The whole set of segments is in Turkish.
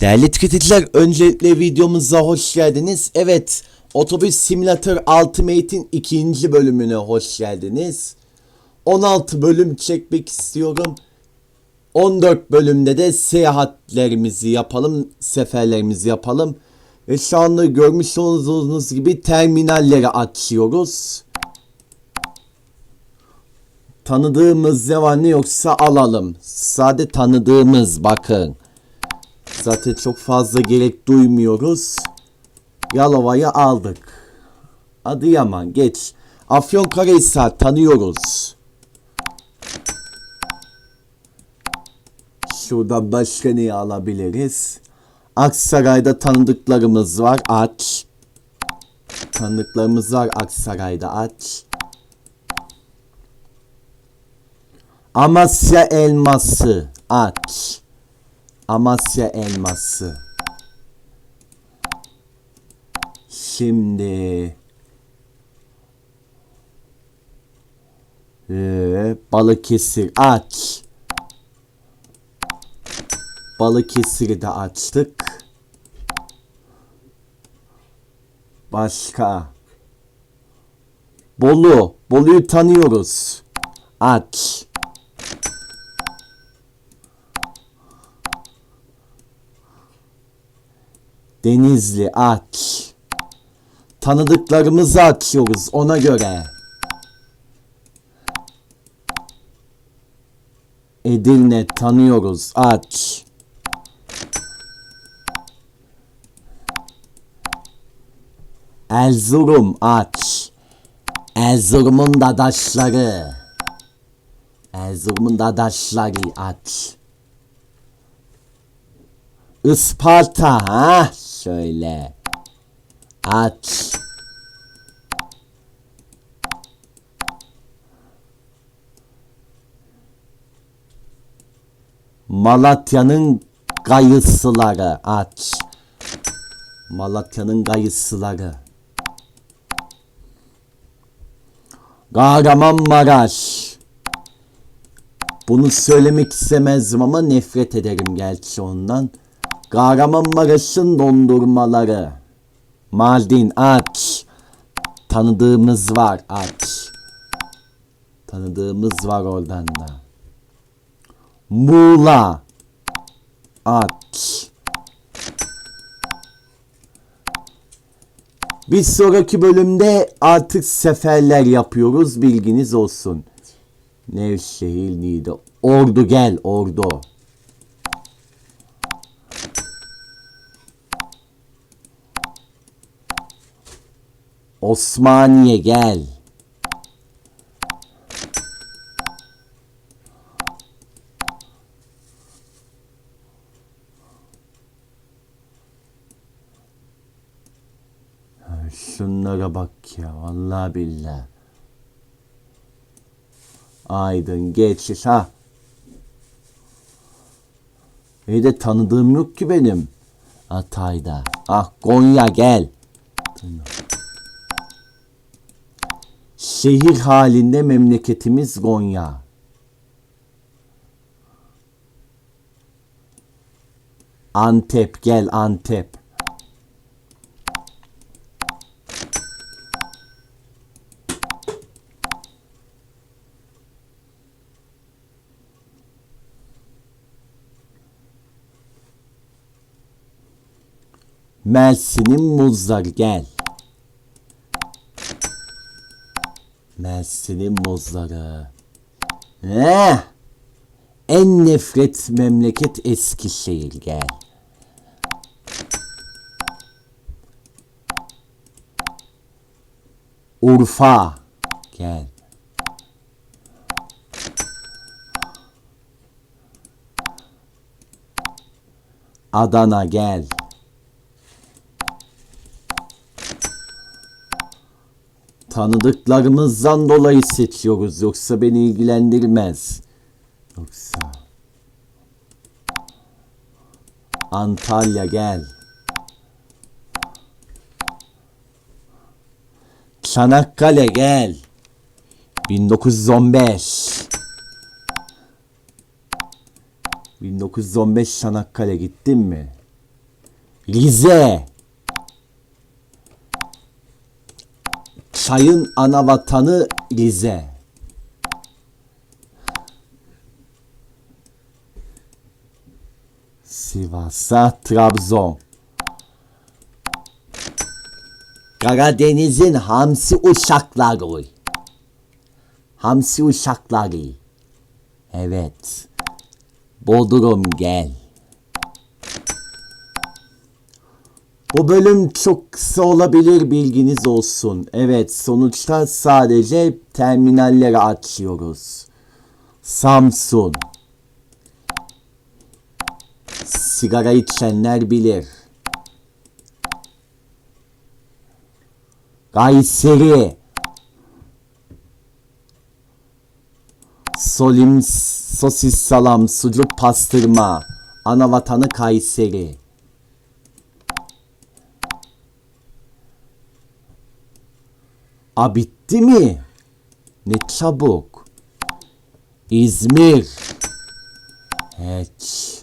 Değerli tüketiciler öncelikle videomuza hoş geldiniz. Evet Otobüs Simulator Ultimate'in ikinci bölümüne hoş geldiniz. 16 bölüm çekmek istiyorum. 14 bölümde de seyahatlerimizi yapalım, seferlerimizi yapalım. Ve şu anda görmüş olduğunuz gibi terminalleri açıyoruz. Tanıdığımız ne var ne yoksa alalım. Sade tanıdığımız bakın. Zaten çok fazla gerek duymuyoruz. Yalova'yı aldık. Adıyaman geç. Afyonkarahisar tanıyoruz. Şuradan başka neyi alabiliriz? Aksaray'da tanıdıklarımız var. Aç. Tanıdıklarımız var Aksaray'da aç. Amasya elması aç. Amasya elması. Şimdi ee, Balıkesir aç. Balıkesir'i de açtık. Başka. Bolu. Bolu'yu tanıyoruz. Aç. Denizli aç. Tanıdıklarımızı açıyoruz ona göre. Edirne tanıyoruz aç. Erzurum aç. Erzurum'un dadaşları. Erzurum'un dadaşları aç. Isparta ha şöyle. Aç. Malatya'nın kayısıları aç. Malatya'nın kayısıları. Kahramanmaraş. Bunu söylemek istemezdim ama nefret ederim gerçi ondan. Kahramanmaraş'ın dondurmaları. Mardin aç. Tanıdığımız var aç. Tanıdığımız var oradan da. Muğla aç. Bir sonraki bölümde artık seferler yapıyoruz bilginiz olsun. Nevşehir, Niğde. Ordu gel Ordu. Osmaniye gel. Şunlara bak ya vallahi billahi. Aydın geç ha. İyi de tanıdığım yok ki benim. Hatay'da. Ah Konya gel. Şehir halinde memleketimiz Konya. Antep gel Antep. Mersin'in muzları gel. Mersin'in muzları. Eh! En nefret memleket Eskişehir gel. Urfa gel. Adana gel. Tanıdıklarımızdan dolayı seçiyoruz. Yoksa beni ilgilendirmez. Yoksa... Antalya gel. Çanakkale gel. 1915. 1915 Çanakkale gittin mi? Rize. Çayın ana vatanı Rize. Sivas'a Trabzon. Karadeniz'in hamsi uşakları. Hamsi uşakları. Evet. Bodrum gel. Bu bölüm çok kısa olabilir bilginiz olsun. Evet sonuçta sadece terminalleri açıyoruz. Samsun. Sigara içenler bilir. Kayseri. Solim sosis salam sucuk pastırma. Ana vatanı Kayseri. A bitti mi? Ne çabuk. İzmir. Hiç.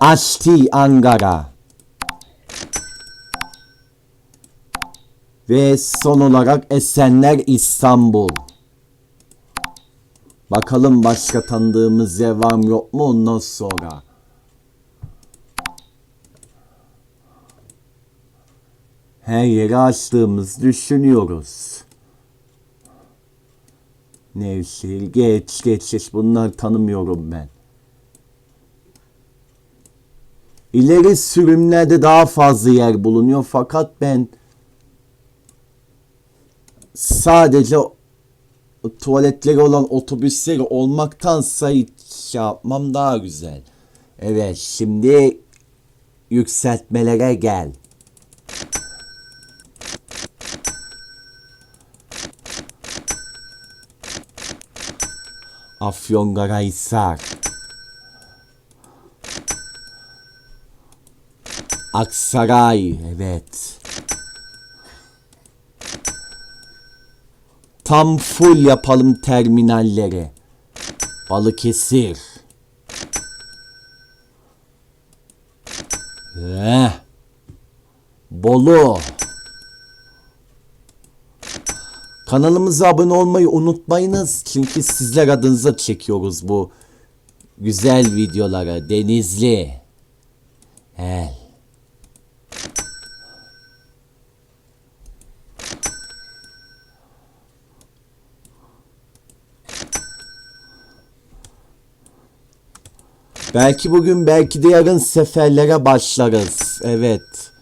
Asti Ankara. Ve son olarak Esenler İstanbul. Bakalım başka tanıdığımız yer var mı yok mu ondan sonra. Her yeri açtığımız düşünüyoruz. Nevşehir geç geç geç bunları tanımıyorum ben. İleri sürümlerde daha fazla yer bulunuyor fakat ben sadece tuvaletleri olan otobüsleri olmaktansa hiç şey yapmam daha güzel. Evet şimdi yükseltmelere gel. Afyonkarahisar. Aksaray evet. Tam full yapalım terminalleri. Balıkesir. Eh. Bolu. Kanalımıza abone olmayı unutmayınız. Çünkü sizler adınıza çekiyoruz bu güzel videoları. Denizli. Hel. Belki bugün belki de yarın seferlere başlarız. Evet.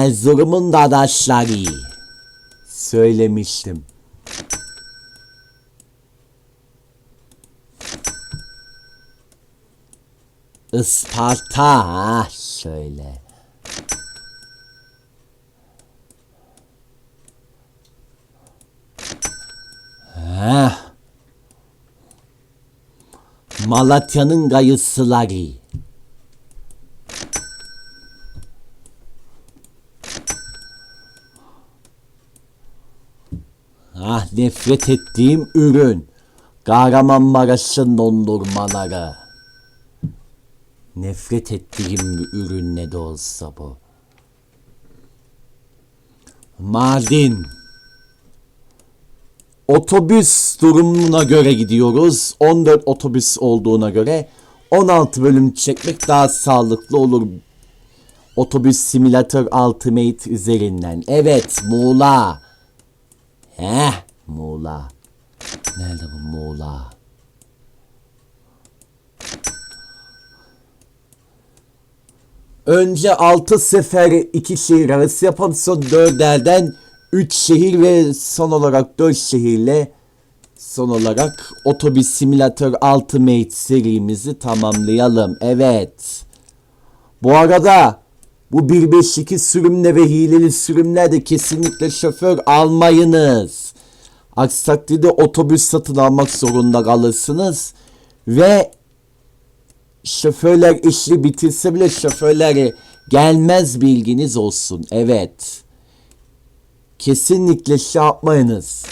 Erzurum'un dadaşları. Söylemiştim. Isparta şöyle. Ha. Malatya'nın gayısıları. Ah nefret ettiğim ürün. Kahramanmaraş'ın dondurmaları. Nefret ettiğim bir ürün ne de olsa bu. Mardin. Otobüs durumuna göre gidiyoruz. 14 otobüs olduğuna göre 16 bölüm çekmek daha sağlıklı olur. Otobüs Simulator Ultimate üzerinden. Evet Muğla. Heh Muğla. Nerede bu Muğla? Önce 6 sefer 2 şehir arası yapalım. Son 4'lerden 3 şehir ve son olarak 4 şehirle son olarak Otobüs Simulator Ultimate serimizi tamamlayalım. Evet. Bu arada bu 1.5.2 sürümle ve hileli sürümlerde kesinlikle şoför almayınız. Aksi takdirde otobüs satın almak zorunda kalırsınız. Ve şoförler işi bitirse bile şoförleri gelmez bilginiz olsun. Evet. kesinlikle şey yapmayınız.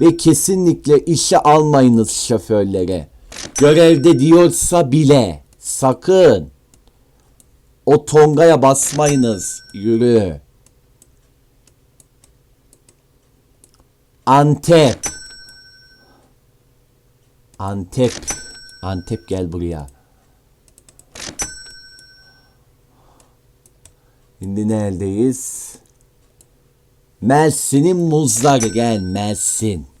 Ve kesinlikle işe almayınız şoförlere. Görevde diyorsa bile sakın o tongaya basmayınız. Yürü. Antep. Antep. Antep gel buraya. Şimdi neredeyiz? Mersin'in muzları gel Mersin.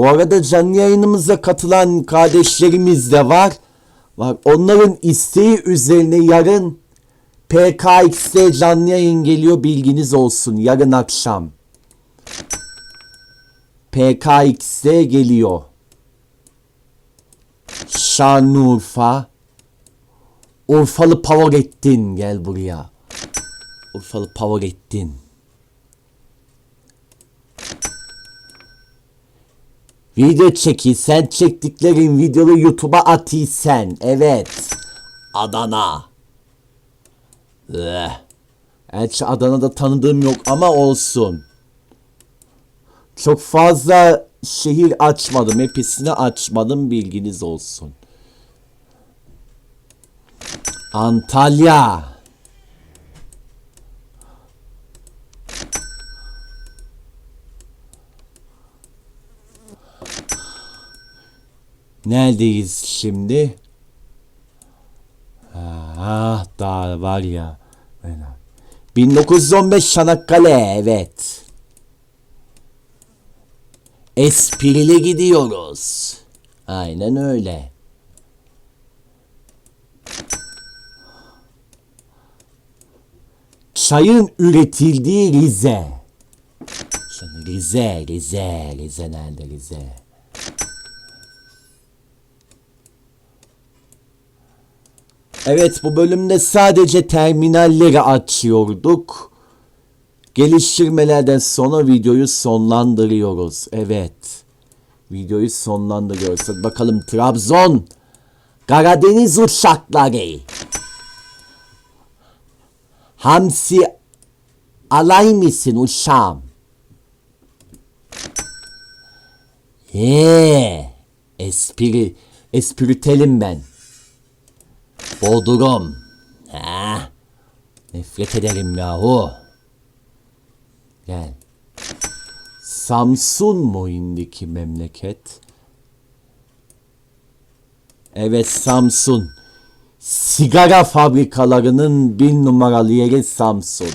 Bu arada canlı yayınımıza katılan kardeşlerimiz de var. Var. Onların isteği üzerine yarın PKX'de canlı yayın geliyor bilginiz olsun yarın akşam. PKX'de geliyor. Şanlıurfa. Urfalı Pavarettin gel buraya. Urfalı Pavarettin. Video çeki sen çektiklerin videoyu YouTube'a atıysen. Evet. Adana. Eh. Gerçi Adana'da tanıdığım yok ama olsun. Çok fazla şehir açmadım. Hepsini açmadım bilginiz olsun. Antalya. Neredeyiz şimdi? Ah daha var ya. 1915 Çanakkale evet. Esprili gidiyoruz. Aynen öyle. Çayın üretildiği Rize. Şimdi Rize, Rize, Rize nerede Rize? Evet bu bölümde sadece terminalleri açıyorduk. Geliştirmelerden sonra videoyu sonlandırıyoruz. Evet. Videoyu sonlandırıyoruz. Hadi bakalım Trabzon. Karadeniz uçakları. Hamsi alay mısın uşağım? Eee. Espri, espritüelim ben. Bodrum. Ha. Nefret ederim yahu. Gel. Samsun mu indiki memleket? Evet Samsun. Sigara fabrikalarının bir numaralı yeri Samsun.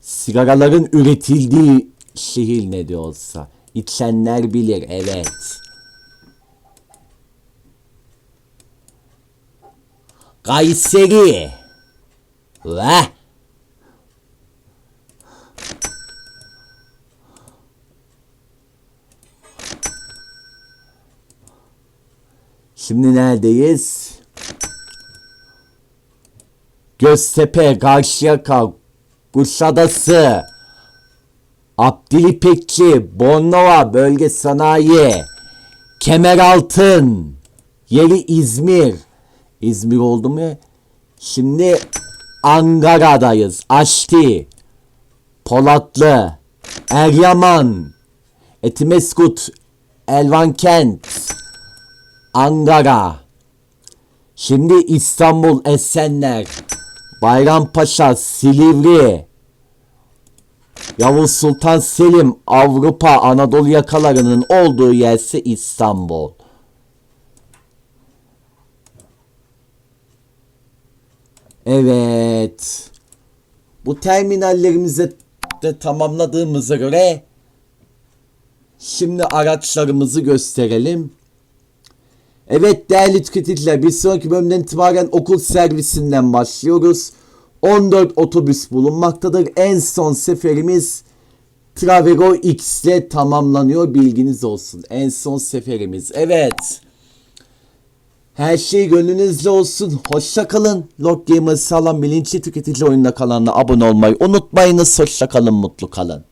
Sigaraların üretildiği şehir ne de olsa. İçenler bilir evet. Kayseri. Ve Şimdi neredeyiz? Göztepe, Karşıyaka, Kuşadası, Abdülipekçi, Bornova Bölge Sanayi, Kemeraltın, yeri İzmir. İzmir oldu mu? Şimdi Ankara'dayız. Aşti, Polatlı, Eryaman, Etimeskut, Elvankent, Ankara. Şimdi İstanbul, Esenler, Bayrampaşa, Silivri, Yavuz Sultan Selim, Avrupa, Anadolu yakalarının olduğu yerse İstanbul. Evet. Bu terminallerimizi de tamamladığımıza göre şimdi araçlarımızı gösterelim. Evet değerli tüketiciler bir sonraki bölümden itibaren okul servisinden başlıyoruz. 14 otobüs bulunmaktadır. En son seferimiz Travego X ile tamamlanıyor bilginiz olsun. En son seferimiz. Evet. Her şey gönlünüzde olsun. Hoşça kalın. Lord Gamer sağlam bilinçli tüketici oyununa kalanına abone olmayı unutmayınız. Hoşça kalın, mutlu kalın.